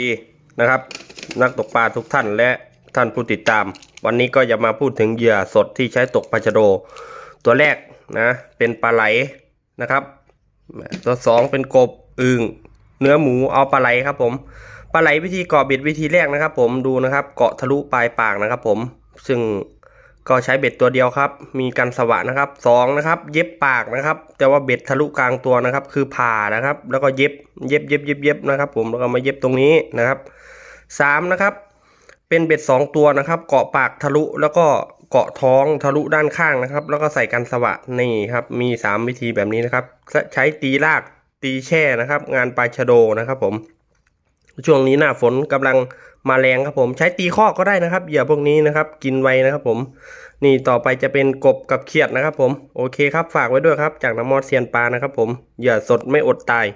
ดีนะครับ นักตกปลาทุกท่านและท่านผู้ติดตาม วันนี้ก็จะมาพูดถึงเหยื่อสดที่ใช้ตกปลาชะโด ตัวแรกนะเป็นปลาไหลนะครับ ตัวสองเป็นกบอึ่งเนื้อหมูเอาปลาไหลครับผมปลาไหลวิธีเกาะบิดวิธีแรกนะครับ ผมดูนะครับ เกาะทะลุปลายปากนะครับ ผมซึ่ง ก็ใช้เบ็ดตัวเดียวครับ มีกันสวะนะครับสองนะครับ เย็บปากนะครับ แต่ว่าเบ็ดทะลุกลางตัวนะครับ คือผ่านะครับ แล้วก็เย็บ เย็บเย็บเย็บเย็บนะครับ ผม แล้วก็มาเย็บตรงนี้นะครับสามนะครับ เป็นเบ็ดสองตัวนะครับ เกาะปากทะลุ แล้วก็เกาะท้องทะลุด้านข้างนะครับ แล้วก็ใส่กันสวะนี่ครับ มีสามวิธีแบบนี้นะครับ ใช้ตีลาก ตีแช่นะครับ งานปลายชะโดนะครับผม ช่วงนี้หน้าฝนกำลังมาแรงครับผม ใช้ตีข้อก็ได้นะครับเหยื่อพวกนี้นะครับ กินไวนะครับผม นี่ต่อไปจะเป็นกบกับเขียดนะครับผม โอเคครับฝากไว้ด้วยครับ จากน้ำมอดเซียนปลานะครับผมเหยื่อสดไม่อดตาย